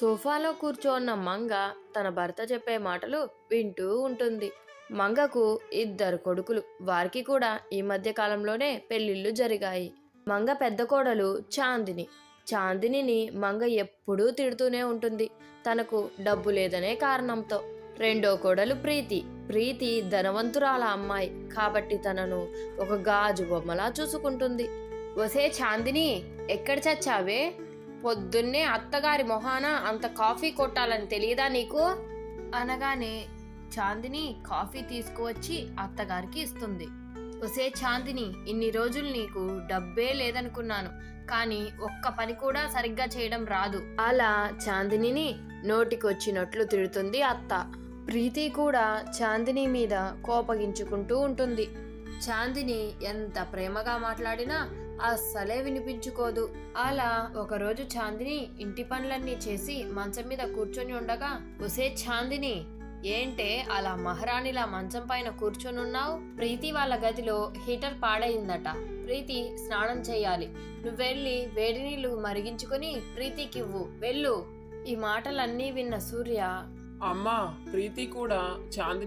సోఫాలో కూర్చోన్న మంగ తన భర్త చెప్పే మాటలు వింటూ ఉంటుంది. మంగకు ఇద్దరు కొడుకులు. వారికి కూడా ఈ మధ్య కాలంలోనే పెళ్ళిళ్ళు జరిగాయి. మంగ పెద్ద కోడలు చాందిని. చాందినిని మంగ ఎప్పుడూ తిడుతూనే ఉంటుంది. తనకు డబ్బు లేదనే కారణంతో. రెండో కోడలు ప్రీతి. ప్రీతి ధనవంతురాల అమ్మాయి. కాబట్టి తనను ఒక గాజు బొమ్మలా చూసుకుంటుంది. వసే చాందిని ఎక్కడ చచ్చావే? పొద్దున్నే అత్తగారి మొహాన అంత కాఫీ కొట్టాలని తెలియదా నీకు? అనగానే చాందిని కాఫీ తీసుకువచ్చి అత్తగారికి ఇస్తుంది. ఒసే చాందిని ఇన్ని రోజులు నీకు డబ్బే లేదనుకున్నాను కానీ ఒక్క పని కూడా సరిగ్గా చేయడం రాదు. అలా చాందినిని నోటికొచ్చినట్లు తిడుతుంది అత్త. ప్రీతి కూడా చాందిని మీద కోపగించుకుంటూ ఉంటుంది. చాందిని ఎంత ప్రేమగా మాట్లాడినా అస్సలే వినిపించుకోదు. అలా ఒకరోజు చాందిని ఇంటి పనులన్నీ చేసి మంచం మీద కూర్చొని ఉండగా ఒసే చాందిని ఏంటే అలా మహారాణిలా మంచం పైన కూర్చొని ఉన్నావు ప్రీతి వాళ్ళ గదిలో హీటర్ పాడైందట. ప్రీతి స్నానం చేయాలి. నువ్వెళ్ళి వేడి నీళ్ళు మరిగించుకొని ప్రీతికివ్వు. వెళ్ళు. ఈ మాటలన్నీ విన్న సూర్య అమ్మా ప్రీతి కూడా చాంది